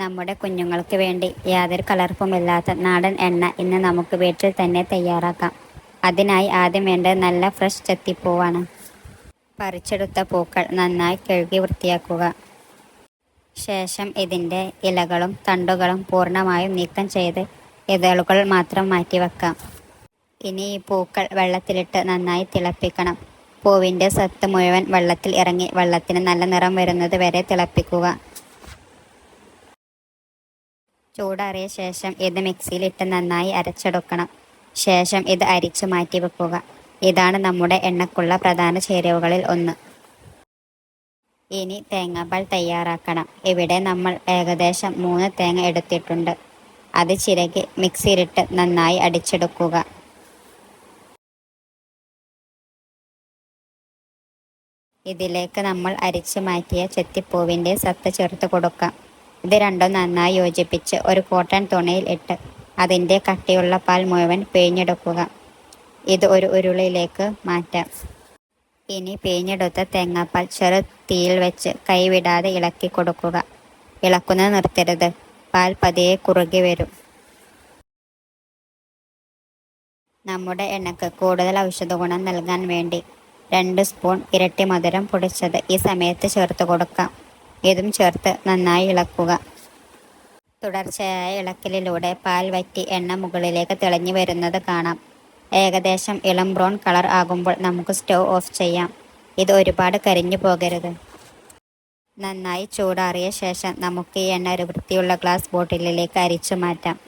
നമ്മുടെ കുഞ്ഞുങ്ങൾക്ക് വേണ്ടി യാതൊരു കലർപ്പുമില്ലാത്ത നാടൻ എണ്ണ ഇന്ന് നമുക്ക് വീട്ടിൽ തന്നെ തയ്യാറാക്കാം. അതിനായി ആദ്യം വേണ്ടത് നല്ല ഫ്രഷ് ചെത്തിപ്പൂവാണ്. പറിച്ചെടുത്ത പൂക്കൾ നന്നായി കഴുകി വൃത്തിയാക്കുക. ശേഷം ഇതിന്റെ ഇലകളും തണ്ടുകളും പൂർണമായും നീക്കം ചെയ്ത് ഇതളുകൾ മാത്രം മാറ്റി വെക്കാം. ഇനി ഈ പൂക്കൾ വെള്ളത്തിലിട്ട് നന്നായി തിളപ്പിക്കണം. പൂവിന്റെ സത്ത് മുഴുവൻ വെള്ളത്തിൽ ഇറങ്ങി വെള്ളത്തിന് നല്ല നിറം വരുന്നത് വരെ തിളപ്പിക്കുക. ചൂടാറിയ ശേഷം ഇത് മിക്സിയിലിട്ട് നന്നായി അരച്ചെടുക്കണം. ശേഷം ഇത് അരിച്ചു മാറ്റി വെക്കുക. ഇതാണ് നമ്മുടെ എണ്ണക്കുള്ള പ്രധാന ചേരുവകളിൽ ഒന്ന്. ഇനി തേങ്ങാപ്പാൽ തയ്യാറാക്കണം. ഇവിടെ നമ്മൾ ഏകദേശം മൂന്ന് തേങ്ങ എടുത്തിട്ടുണ്ട്. അത് ചിരകി മിക്സിയിലിട്ട് നന്നായി അടിച്ചെടുക്കുക. ഇതിലേക്ക് നമ്മൾ അരിച്ചു മാറ്റിയ ചെത്തിപ്പൂവിന്റെ സത്ത് ചേർത്ത് കൊടുക്കാം. ഇത് രണ്ടും നന്നായി യോജിപ്പിച്ച് ഒരു കോട്ടൺ തുണിയിൽ ഇട്ട് അതിന്റെ കട്ടിയുള്ള പാൽ മുഴുവൻ പിഴിഞ്ഞെടുക്കുക. ഇത് ഒരു ഉരുളിയിലേക്ക് മാറ്റാം. ഇനി പേഞ്ഞെടുത്ത തേങ്ങാപ്പാൽ ചെറു തീയിൽ വെച്ച് കൈവിടാതെ ഇളക്കി കൊടുക്കുക. ഇളക്കുന്നത് നിർത്തരുത്. പാൽ പതിയെ കുറുകി വരും. നമ്മുടെ എണ്ണക്ക് കൂടുതൽ ഔഷധ ഗുണം നൽകാൻ വേണ്ടി രണ്ട് സ്പൂൺ ഇരട്ടി മധുരം പൊടിച്ചത് ഈ സമയത്ത് ചേർത്ത് കൊടുക്കാം. ഇതും ചേർത്ത് നന്നായി ഇളക്കുക. തുടർച്ചയായ ഇളക്കലിലൂടെ പാൽ വറ്റി എണ്ണ മുകളിലേക്ക് തിളഞ്ഞു വരുന്നത് കാണാം. ഏകദേശം ഇളം ബ്രൗൺ കളർ ആകുമ്പോൾ നമുക്ക് സ്റ്റൗ ഓഫ് ചെയ്യാം. ഇത് ഒരുപാട് കരിഞ്ഞു പോകരുത്. നന്നായി ചൂടാറിയ ശേഷം നമുക്ക് ഈ എണ്ണ ഒരു വൃത്തിയുള്ള ഗ്ലാസ് ബോട്ടിലിലേക്ക് അരിച്ചു മാറ്റാം.